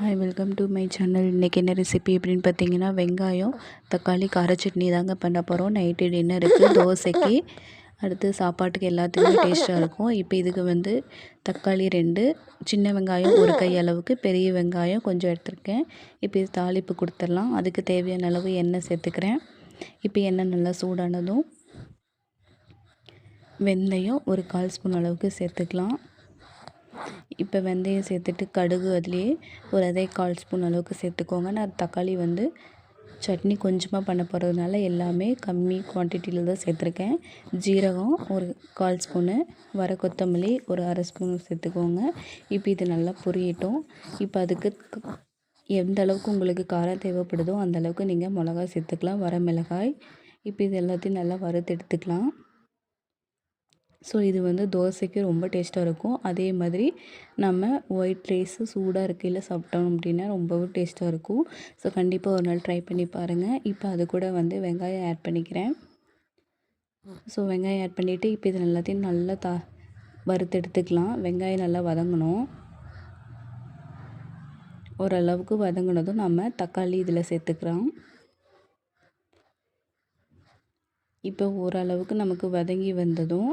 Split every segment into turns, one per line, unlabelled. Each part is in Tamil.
Hi welcome to my channel இன்றைக்கி என்ன ரெசிபி அப்படின்னு பார்த்தீங்கன்னா வெங்காயம் தக்காளி கார சட்னி தாங்க பண்ண போகிறோம் நைட்டு டின்னருக்கு தோசைக்கு. அடுத்து சாப்பாட்டுக்கு எல்லாத்துக்குமே டேஸ்ட்டாக இருக்கும். இப்போ இதுக்கு வந்து தக்காளி ரெண்டு சின்ன வெங்காயம் ஒரு கை அளவுக்கு பெரிய வெங்காயம் கொஞ்சம் எடுத்துருக்கேன். இப்போ இது தாளிப்பு கொடுத்துடலாம். அதுக்கு தேவையான அளவு எண்ணெய் சேர்த்துக்கிறேன். இப்போ எண்ணெய் நல்லா சூடானதும் வெந்தயம் ஒரு கால் ஸ்பூன் அளவுக்கு சேர்த்துக்கலாம். இப்போ வெந்தயம் சேர்த்துட்டு கடுகு அதுலேயே ஒரு அதே கால் ஸ்பூன் அளவுக்கு சேர்த்துக்கோங்க. நான் தக்காளி வந்து சட்னி கொஞ்சமாக பண்ண போகிறதுனால எல்லாமே கம்மி குவான்டிட்டியில் தான் சேர்த்துருக்கேன். ஜீரகம் ஒரு கால் ஸ்பூனு வர கொத்தமல்லி ஒரு அரை ஸ்பூன் சேர்த்துக்கோங்க. இப்போ இது நல்லா புரியட்டும். இப்போ அதுக்கு எந்த அளவுக்கு உங்களுக்கு காரம் தேவைப்படுதோ அந்தளவுக்கு நீங்கள் மிளகாய் சேர்த்துக்கலாம். வர மிளகாய். இப்போ இது எல்லாத்தையும் நல்லா வறுத்து எடுத்துக்கலாம். ஸோ இது வந்து தோசைக்கு ரொம்ப டேஸ்ட்டாக இருக்கும். அதே மாதிரி நம்ம ஒயிட் ரைஸு சூடாக இருக்கையில் சாப்பிட்டோம் அப்படின்னா ரொம்பவும் டேஸ்ட்டாக இருக்கும். ஸோ கண்டிப்பாக ஒரு நாள் ட்ரை பண்ணி பாருங்கள் இப்போ அது கூட வந்து வெங்காயம் ஆட் பண்ணிக்கிறேன். ஸோ வெங்காயம் ஆட் பண்ணிவிட்டு இப்போ இது எல்லாத்தையும் நல்லா தா வறுத்து எடுத்துக்கலாம். வெங்காயம் நல்லா வதங்கணும். ஓரளவுக்கு வதங்கினதும் நம்ம தக்காளி இதில் சேர்த்துக்கிறோம் இப்போ ஓரளவுக்கு நமக்கு வதங்கி வந்ததும்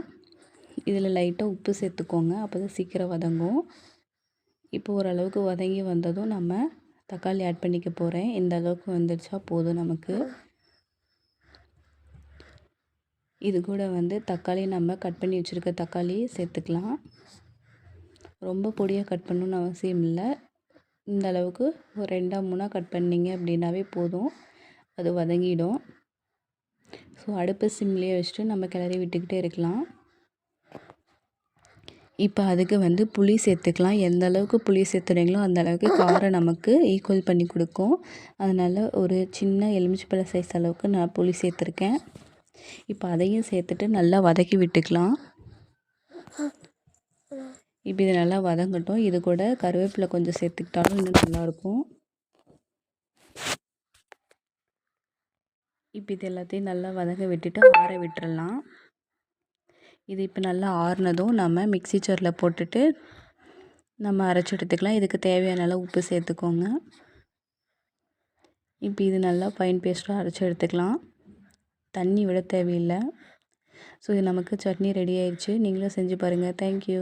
இதில் லைட்டாக உப்பு சேர்த்துக்கோங்க. அப்போ தான் சீக்கிரம் வதங்கும். இப்போ ஓரளவுக்கு வதங்கி வந்ததும் நம்ம தக்காளி ஆட் பண்ணிக்க போகிறேன் இந்த அளவுக்கு வந்துடுச்சா போதும் நமக்கு. இது கூட வந்து தக்காளி நம்ம கட் பண்ணி வச்சுருக்க தக்காளி சேர்த்துக்கலாம். ரொம்ப பொடியாக கட் பண்ணணும்னு அவசியம் இல்லை. இந்த அளவுக்கு ஒரு ரெண்டாக மூணாக கட் பண்ணிங்க அப்படின்னாவே போதும். அது வதங்கிடும். ஸோ அடுப்பு சிம்லேயே வச்சுட்டு நம்ம கிளறி விட்டுக்கிட்டே இருக்கலாம். இப்போ அதுக்கு வந்து புளி சேர்த்துக்கலாம். எந்த அளவுக்கு புளி சேர்த்துறீங்களோ அந்த அளவுக்கு காரம் நமக்கு ஈக்குவல் பண்ணி கொடுக்கும். அதனால் ஒரு சின்ன எலுமிச்சப்பழ சைஸ் அளவுக்கு நான் புளி சேர்த்துருக்கேன். இப்போ அதையும் சேர்த்துட்டு நல்லா வதக்கி விட்டுக்கலாம். இப்போ இது நல்லா வதங்கட்டும். இது கூட கருவேப்பிலை கொஞ்சம் சேர்த்துக்கிட்டாலும் இன்னும் நல்லாயிருக்கும் இப்போ இது எல்லாத்தையும் நல்லா வதங்க விட்டுட்டு ஆற விட்டுறலாம். இது இப்போ நல்லா ஆறுனதும் நம்ம மிக்சி ஜாரில் போட்டுட்டு நம்ம அரைச்சி எடுத்துக்கலாம். இதுக்கு தேவையான அளவு உப்பு சேர்த்துக்கோங்க. இப்போ இது நல்லா ஃபைன் பேஸ்ட்டாக அரைச்சி எடுத்துக்கலாம். தண்ணி விட தேவையில்லை. ஸோ இது நமக்கு சட்னி ரெடி ஆயிடுச்சு நீங்களும் செஞ்சு பாருங்கள் தேங்க்யூ